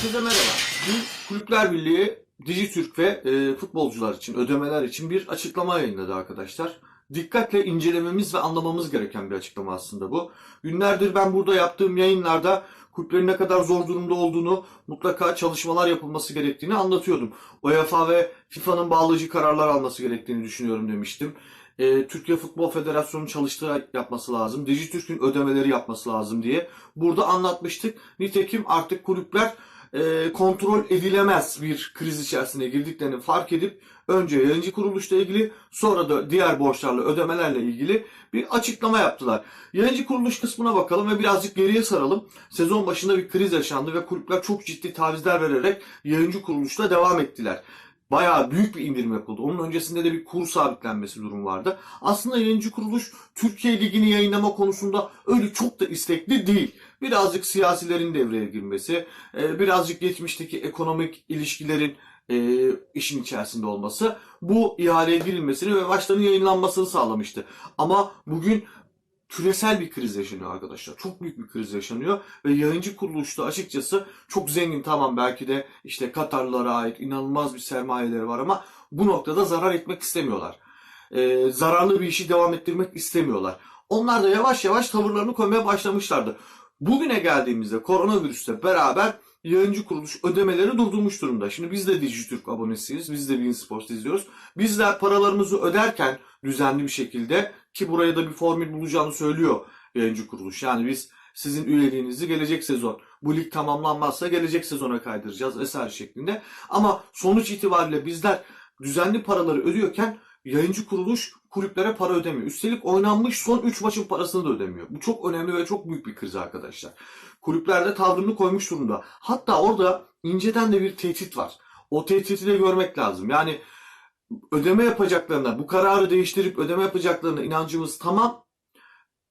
Herkese merhaba. Dün Kulüpler Birliği Dijitürk ve e, futbolcular için, ödemeler için bir açıklama yayınladı arkadaşlar. Dikkatle incelememiz ve anlamamız gereken bir açıklama aslında bu. Günlerdir ben burada yaptığım yayınlarda kulüplerin ne kadar zor durumda olduğunu, mutlaka çalışmalar yapılması gerektiğini anlatıyordum. UEFA ve FIFA'nın bağlayıcı kararlar alması gerektiğini düşünüyorum demiştim. E, Türkiye Futbol Federasyonu çalıştığı yapması lazım. Dijitürk'ün ödemeleri yapması lazım diye burada anlatmıştık. Nitekim artık kulüpler e, kontrol edilemez bir kriz içerisine girdiklerini fark edip önce yayıncı kuruluşla ilgili sonra da diğer borçlarla ödemelerle ilgili bir açıklama yaptılar. Yayıncı kuruluş kısmına bakalım ve birazcık geriye saralım. Sezon başında bir kriz yaşandı ve kulüpler çok ciddi tavizler vererek yayıncı kuruluşla devam ettiler. Bayağı büyük bir indirim yapıldı. Onun öncesinde de bir kur sabitlenmesi durum vardı. Aslında yayıncı kuruluş Türkiye Ligi'ni yayınlama konusunda öyle çok da istekli değil. Birazcık siyasilerin devreye girmesi, e, birazcık geçmişteki ekonomik ilişkilerin e, işin içerisinde olması bu ihaleye girilmesini ve maçların yayınlanmasını sağlamıştı. Ama bugün küresel bir kriz yaşanıyor arkadaşlar. Çok büyük bir kriz yaşanıyor ve yayıncı kuruluşta açıkçası çok zengin tamam belki de işte Katarlılara ait inanılmaz bir sermayeleri var ama bu noktada zarar etmek istemiyorlar. Ee, zararlı bir işi devam ettirmek istemiyorlar. Onlar da yavaş yavaş tavırlarını koymaya başlamışlardı. Bugüne geldiğimizde koronavirüsle beraber yayıncı kuruluş ödemeleri durdurmuş durumda. Şimdi biz de Dijitürk abonesiyiz. Biz de Bein Sports izliyoruz. Bizler paralarımızı öderken düzenli bir şekilde ki buraya da bir formül bulacağını söylüyor yayıncı kuruluş. Yani biz sizin üyeliğinizi gelecek sezon bu lig tamamlanmazsa gelecek sezona kaydıracağız vesaire şeklinde. Ama sonuç itibariyle bizler düzenli paraları ödüyorken yayıncı kuruluş kulüplere para ödemiyor. Üstelik oynanmış son 3 maçın parasını da ödemiyor. Bu çok önemli ve çok büyük bir kriz arkadaşlar. Kulüplerde tavrını koymuş durumda. Hatta orada inceden de bir tehdit var. O tehditi de görmek lazım. Yani ödeme yapacaklarına, bu kararı değiştirip ödeme yapacaklarına inancımız tamam.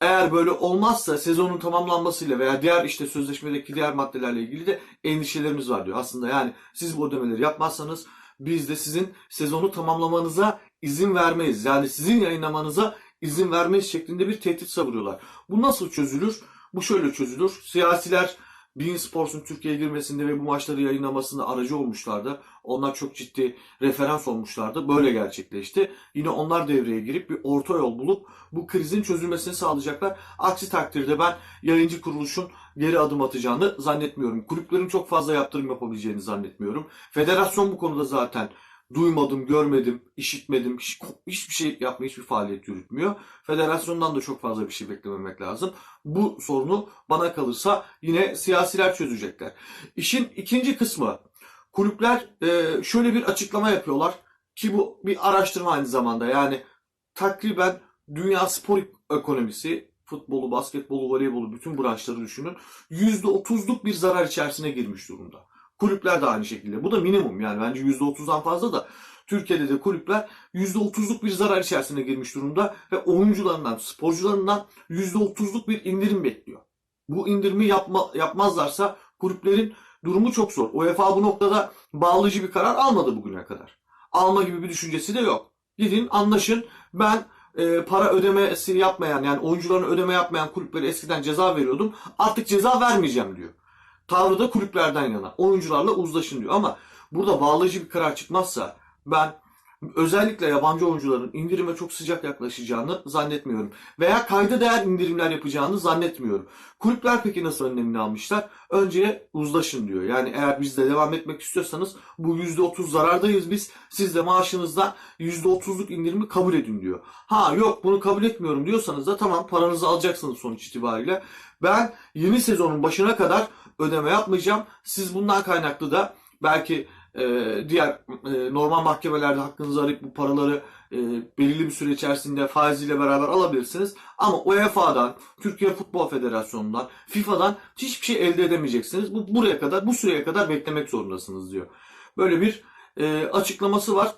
Eğer böyle olmazsa sezonun tamamlanmasıyla veya diğer işte sözleşmedeki diğer maddelerle ilgili de endişelerimiz var diyor. Aslında yani siz bu ödemeleri yapmazsanız biz de sizin sezonu tamamlamanıza izin vermeyiz. Yani sizin yayınlamanıza izin vermeyiz şeklinde bir tehdit savuruyorlar. Bu nasıl çözülür? Bu şöyle çözülür. Siyasiler Bein Sports'un Türkiye'ye girmesinde ve bu maçları yayınlamasında aracı olmuşlardı. Onlar çok ciddi referans olmuşlardı. Böyle gerçekleşti. Yine onlar devreye girip bir orta yol bulup bu krizin çözülmesini sağlayacaklar. Aksi takdirde ben yayıncı kuruluşun geri adım atacağını zannetmiyorum. Kulüplerin çok fazla yaptırım yapabileceğini zannetmiyorum. Federasyon bu konuda zaten duymadım, görmedim, işitmedim, hiç, hiçbir şey yapmıyor, hiçbir faaliyet yürütmüyor. Federasyondan da çok fazla bir şey beklememek lazım. Bu sorunu bana kalırsa yine siyasiler çözecekler. İşin ikinci kısmı, kulüpler e, şöyle bir açıklama yapıyorlar ki bu bir araştırma aynı zamanda. Yani takriben dünya spor ekonomisi, futbolu, basketbolu, voleybolu bütün branşları düşünün. %30'luk bir zarar içerisine girmiş durumda. Kulüpler de aynı şekilde. Bu da minimum yani bence %30'dan fazla da Türkiye'de de kulüpler %30'luk bir zarar içerisine girmiş durumda ve oyuncularından, sporcularından %30'luk bir indirim bekliyor. Bu indirimi yapma, yapmazlarsa kulüplerin durumu çok zor. UEFA bu noktada bağlayıcı bir karar almadı bugüne kadar. Alma gibi bir düşüncesi de yok. Gidin anlaşın ben e, para ödemesi yapmayan yani oyuncuların ödeme yapmayan kulüplere eskiden ceza veriyordum. Artık ceza vermeyeceğim diyor. Tavrı da kulüplerden yana. Oyuncularla uzlaşın diyor. Ama burada bağlayıcı bir karar çıkmazsa ben özellikle yabancı oyuncuların indirime çok sıcak yaklaşacağını zannetmiyorum. Veya kayda değer indirimler yapacağını zannetmiyorum. Kulüpler peki nasıl önlemini almışlar? Önce uzlaşın diyor. Yani eğer bizde devam etmek istiyorsanız bu %30 zarardayız biz. Siz de maaşınızda %30'luk indirimi kabul edin diyor. Ha yok bunu kabul etmiyorum diyorsanız da tamam paranızı alacaksınız sonuç itibariyle. Ben yeni sezonun başına kadar ödeme yapmayacağım. Siz bundan kaynaklı da belki e, diğer e, normal mahkemelerde hakkınızı arayıp bu paraları e, belirli bir süre içerisinde faiziyle beraber alabilirsiniz. Ama UEFA'dan, Türkiye Futbol Federasyonu'ndan, FIFA'dan hiçbir şey elde edemeyeceksiniz. Bu buraya kadar, bu süreye kadar beklemek zorundasınız diyor. Böyle bir e, açıklaması var.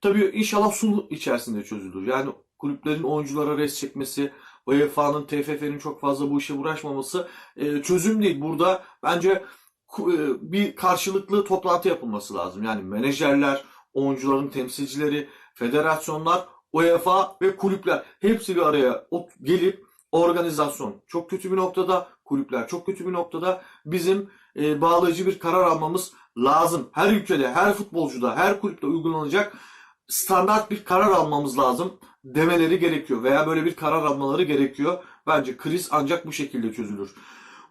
Tabii inşallah sulh içerisinde çözülür. Yani kulüplerin oyunculara res çekmesi, UEFA'nın, TFF'nin çok fazla bu işe uğraşmaması e, çözüm değil. Burada bence e, bir karşılıklı toplantı yapılması lazım. Yani menajerler, oyuncuların temsilcileri, federasyonlar, UEFA ve kulüpler hepsi bir araya gelip organizasyon çok kötü bir noktada, kulüpler çok kötü bir noktada. Bizim e, bağlayıcı bir karar almamız lazım. Her ülkede, her futbolcuda, her kulüpte uygulanacak standart bir karar almamız lazım demeleri gerekiyor veya böyle bir karar almaları gerekiyor. Bence kriz ancak bu şekilde çözülür.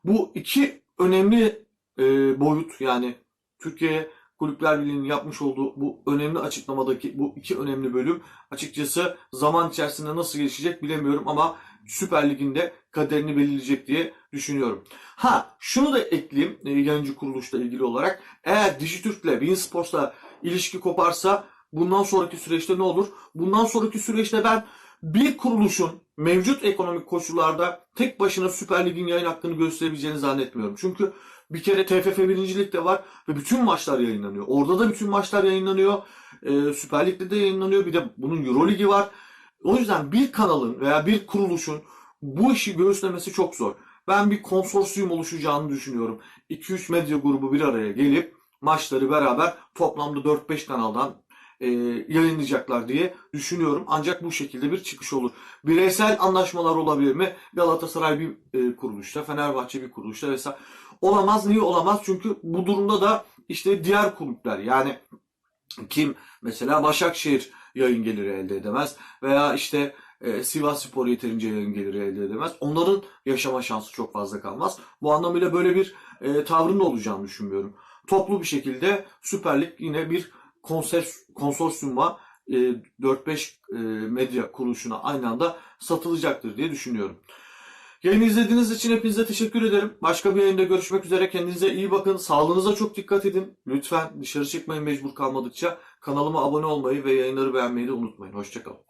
Bu iki önemli e, boyut yani Türkiye Kulüpler Birliği'nin yapmış olduğu bu önemli açıklamadaki bu iki önemli bölüm açıkçası zaman içerisinde nasıl gelişecek bilemiyorum ama Süper Lig'in de kaderini belirleyecek diye düşünüyorum. Ha şunu da ekleyeyim e, yayıncı kuruluşla ilgili olarak. Eğer Dijitürk'le Bein Sports'la ilişki koparsa bundan sonraki süreçte ne olur? Bundan sonraki süreçte ben bir kuruluşun mevcut ekonomik koşullarda tek başına Süper Lig'in yayın hakkını gösterebileceğini zannetmiyorum. Çünkü bir kere TFF birincilik de var ve bütün maçlar yayınlanıyor. Orada da bütün maçlar yayınlanıyor. Ee, Süper Lig'de de yayınlanıyor. Bir de bunun Euro Ligi var. O yüzden bir kanalın veya bir kuruluşun bu işi göğüslemesi çok zor. Ben bir konsorsiyum oluşacağını düşünüyorum. 2-3 medya grubu bir araya gelip maçları beraber toplamda 4-5 kanaldan e, yayınlayacaklar diye düşünüyorum. Ancak bu şekilde bir çıkış olur. Bireysel anlaşmalar olabilir mi? Galatasaray bir e, kuruluşta, Fenerbahçe bir kuruluşta vesaire. Olamaz. Niye olamaz? Çünkü bu durumda da işte diğer kulüpler yani kim mesela Başakşehir yayın geliri elde edemez veya işte e, Sivas Spor yeterince yayın geliri elde edemez. Onların yaşama şansı çok fazla kalmaz. Bu anlamıyla böyle bir e, tavrın olacağını düşünmüyorum. Toplu bir şekilde Süper Lig yine bir konsorsiyuma e, 4-5 e, medya kuruluşuna aynı anda satılacaktır diye düşünüyorum. Yayını izlediğiniz için hepinize teşekkür ederim. Başka bir yayında görüşmek üzere. Kendinize iyi bakın. Sağlığınıza çok dikkat edin. Lütfen dışarı çıkmayın mecbur kalmadıkça. Kanalıma abone olmayı ve yayınları beğenmeyi de unutmayın. Hoşçakalın.